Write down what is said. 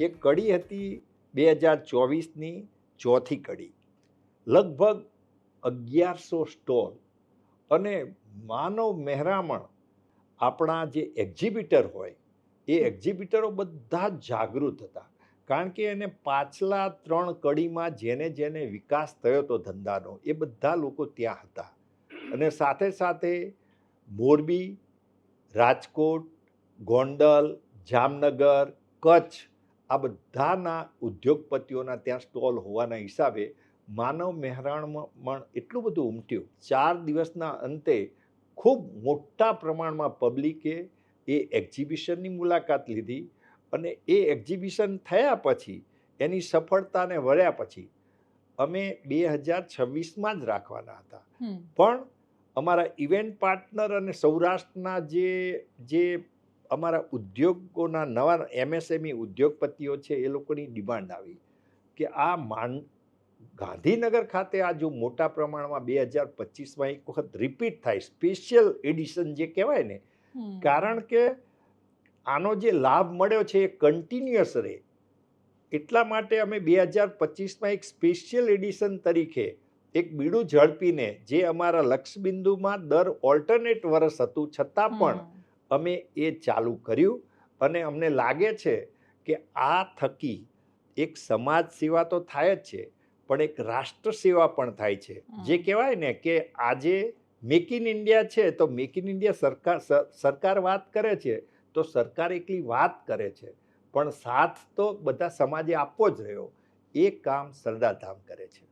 એ કડી હતી બે હજાર ચોવીસની ચોથી કડી. લગભગ અગિયારસો સ્ટોલ અને માનવ મહેરામણ આપણા જે એક્ઝિબિટર હોય, એ એક્ઝિબિટરો બધા જાગૃત હતા. કારણ કે એને પાછલા ત્રણ કડીમાં જેને જેને વિકાસ થયો હતો ધંધાનો, એ બધા લોકો ત્યાં હતા. અને સાથે સાથે મોરબી, રાજકોટ, ગોંડલ, જામનગર, કચ્છ આ બધાના ઉદ્યોગપતિઓના ત્યાં સ્ટોલ હોવાના હિસાબે માનવ મહેરામણ એટલું બધું ઉમટ્યું. ચાર દિવસના અંતે ખૂબ મોટા પ્રમાણમાં પબ્લિકે એ એક્ઝિબિશનની મુલાકાત લીધી અને એ એક્ઝિબિશન થયા પછી એની સફળતાને વળ્યા પછી અમે બે હજાર છવ્વીસમાં જ રાખવાના હતા. પણ અમારા ઇવેન્ટ પાર્ટનર અને સૌરાષ્ટ્રના જે જે અમારા ઉદ્યોગોના નવા એમએસએમઈ ઉદ્યોગપતિઓ છે એ લોકોની ડિમાન્ડ આવી કે આ માંડ ગાંધીનગર ખાતે આ જો મોટા પ્રમાણમાં બે હજાર પચીસમાં એક વખત રિપીટ થાય સ્પેશિયલ એડિશન જે કહેવાય ને કારણ કે આનો જે લાભ મળ્યો છે એ કન્ટિન્યુઅસ રહે એટલા માટે અમે બે હજાર પચીસમાં એક સ્પેશિયલ એડિશન તરીકે એક બીડું ઝડપીને જે અમારા લક્ષબિંદુમાં દર ઓલ્ટરનેટ વર્ષ હતું છતાં પણ. અમે એ ચાલુ કર્યું અને અમને લાગે છે કે આ થકી એક સમાજ સેવા તો થાય જ છે પણ એક રાષ્ટ્ર સેવા પણ થાય છે જે. કહેવાય ને કે આજે મેક ઇન ઇન્ડિયા છે તો મેક ઇન ઇન્ડિયા સરકાર સરકાર વાત કરે છે તો સરકાર એકલી વાત કરે છે પણ સાથ તો બધા સમાજે આપવો જ રહ્યો એ કામ સરદારધામ કરે છે.